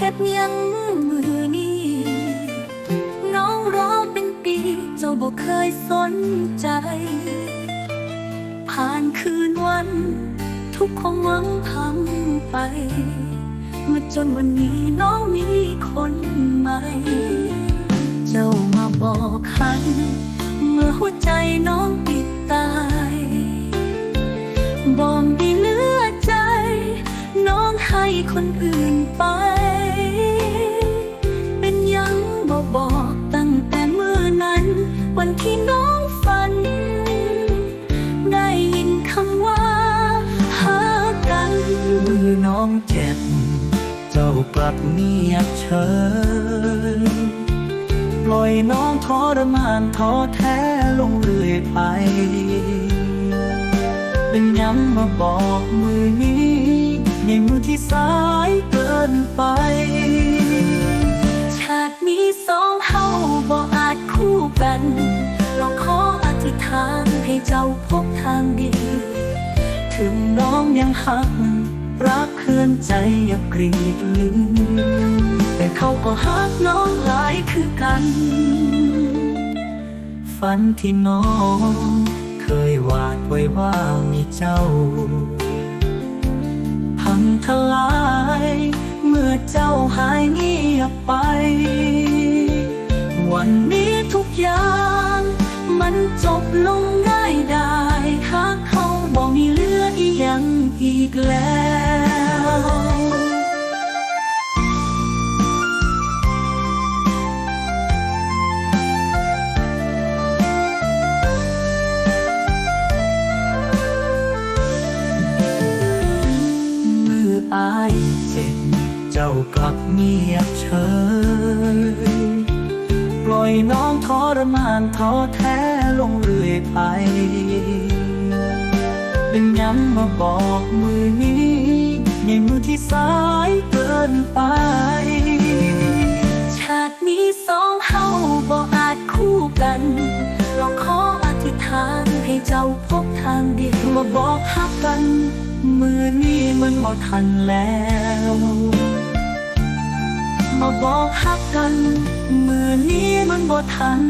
เฮ็ดยังมือนี้น้องรอเป็นปีเจ้าบอกเคยสนใจ ผ่านคืนวัน ทุกความหวังพังไป มาจนวันนี้น้องมีคนใหม่ เจ้ามาบอกคัน เมื่อหัวใจน้องปิดตายบอมดีเหลือใจ น้องให้คนอื่นไป อน้องเจ็บ เจ้ากลับเงียบเฉยปล่อยน้องทรมานท้อแท้ลงเรื่อยไป เป็นย้ำมาบอกมือนี้ในมือที่สายเกินไป ชาตินี้สองเฮาบ่อาจคู่กันลองขออธิษฐานให้เจ้าพบทางดี ถึงน้องยังหัก รักเคลื่อนใจอย่ากรีดลืมแต่เขาก็หักน้องหลายคือกัน ฝันที่น้อง เคยวาดไว้ว่ามีเจ้า พังทลาย เมื่อเจ้าหายเงียบไป วันนี้ทุกอย่าง มันจบลงง่ายได้หากเขาบ่มีเหลืออีหยังอีกแล้วายเจ็บเจ้ากลับเงียบเฉย ปล่อยน้องทรมานท้อแท้ลงเรื่อยไป เป็นย้ำมาบอกมือนี้ในมือที่สายเกินไปชาตินี้สองเฮาบ่อาจคู่กันลองขออธิษฐานให้เจ้าพบทางดีมาบอกฮักกัน มือนี้ มันบ่ทันแล้วมาบอกฮักกัน มือนี้มันบ่ทัน